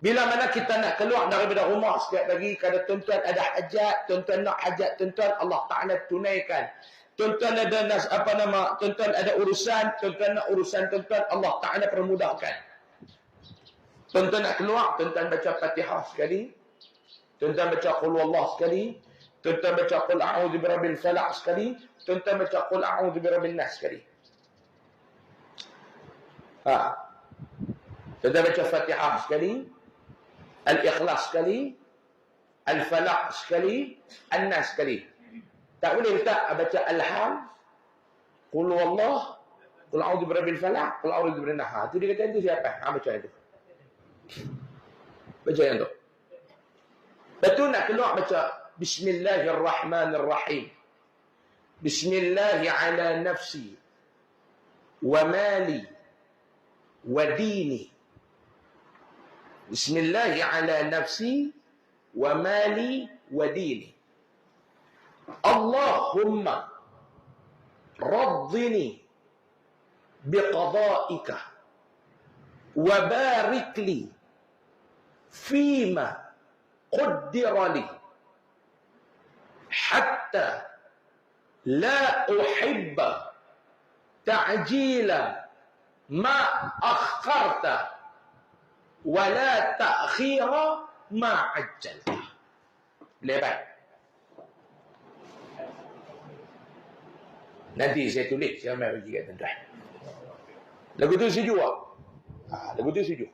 Bila mana kita nak keluar daripada rumah setiap pagi, kalau tuan-tuan ada hajat, tuan-tuan nak hajat, tuan-tuan Allah Ta'ala tunaikan. Tuan-tuan ada nas, apa nama, tuan-tuan ada urusan, tuan-tuan nak urusan tuan-tuan, Allah Ta'ala permudahkan. Tuan-tuan nak keluar, tuan-tuan baca Fatihah sekali. Tuan-tuan baca Qul Allah sekali. Tuan-tuan baca Qul A'udhu Birabbil Falak sekali. Tuan-tuan baca Qul A'udhu Birabbil Nas sekali. Ha. Tuan-tuan baca Fatihah sekali. الإخلاص سكلي الفلاح سكلي الناس سكلي تعالوا انت ابدا الحال؟ قل والله. قل أعوذ برب الفلاح قل أعوذ برب النحا تريد كده أنت siapa ha baca itu baca yang tu betul nak keluar baca بسم الله الرحمن الرحيم. بسم الله على نفسي ومالي وديني. بسم الله على نفسي ومالي وديني. اللهم رضني بقضائك وبارك لي فيما قدر لي حتى لا أحب تعجيل ما أخرته wala ta'khira ma ajjalta. Lebat. Nanti saya tulis saya mai bagi kat tuan lagu tu sejuk ah ha, lagu tu sejuk.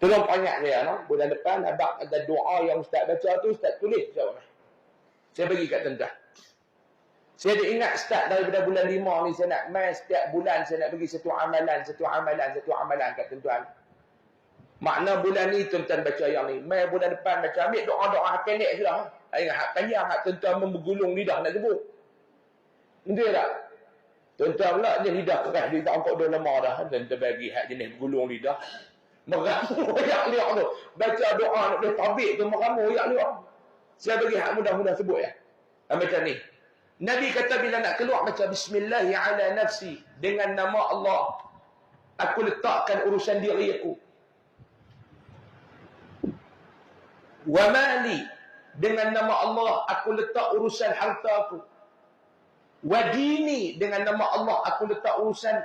Tolong panjat saya no? bulan depan abang ada doa yang ustaz baca tu ustaz tulis saya saya bagi kat tuan saya ada ingat start daripada bulan lima ni saya nak main setiap bulan saya nak bagi satu amalan, satu amalan, satu amalan kat tuan-tuan. Makna bulan ni tuan-tuan baca yang ni. Main bulan depan baca ambil doa-doa hak pendek sudah. Ingat hak panjang hak tuan-tuan membegulung lidah nak sebut. Betul tak? Tuan-tuan pula dia lidah keras dia tak angkut dah lama dah. Tuan-tuan bagi hak jenis begulung lidah. Meramu yak liak tu. Baca doa nak boleh tabik tu meramu yak liak. Saya bagi hak mudah-mudah sebut ya. Macam ni. Nabi kata bila nak keluar macam bismillah ala nafsi dengan nama Allah aku letakkan urusan diri aku. Wa mali dengan nama Allah aku letak urusan harta aku. Wa dini dengan nama Allah aku letak urusan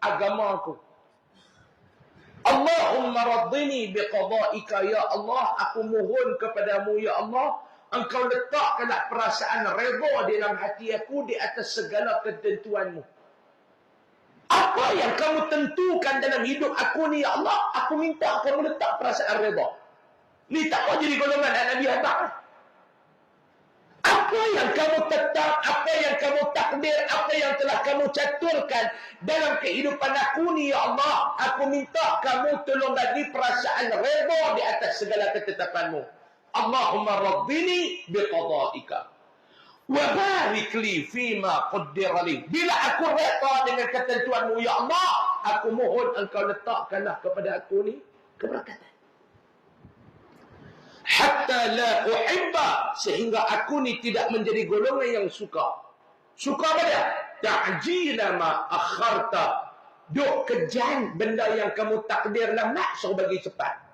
agama aku. Allahumma raddini biqada'ika ya Allah aku mohon kepadamu ya Allah engkau letakkanlah perasaan redha dalam hati aku di atas segala ketentuanmu. Apa yang kamu tentukan dalam hidup aku ni, ya Allah, aku minta kamu letak perasaan redha. Ni tak mau jadi golongan Nabi Abang. Apa yang kamu tetap, apa yang kamu takdir, apa yang telah kamu caturkan dalam kehidupan aku ni, ya Allah, aku minta kamu tolong bagi perasaan redha di atas segala ketetapanmu. Allahumma rabbini biqada'ika. Wa barik li fima qaddara li. Bila aku reda dengan ketentuanmu ya Allah aku mohon engkau letakkanlah kepada aku ni keberkatan hatta la uhibba sehingga aku ni tidak menjadi golongan yang suka. Suka apa dia? Ta'jila ma akharta. Duk kejan benda yang kamu takdir nak nak suruh bagi cepat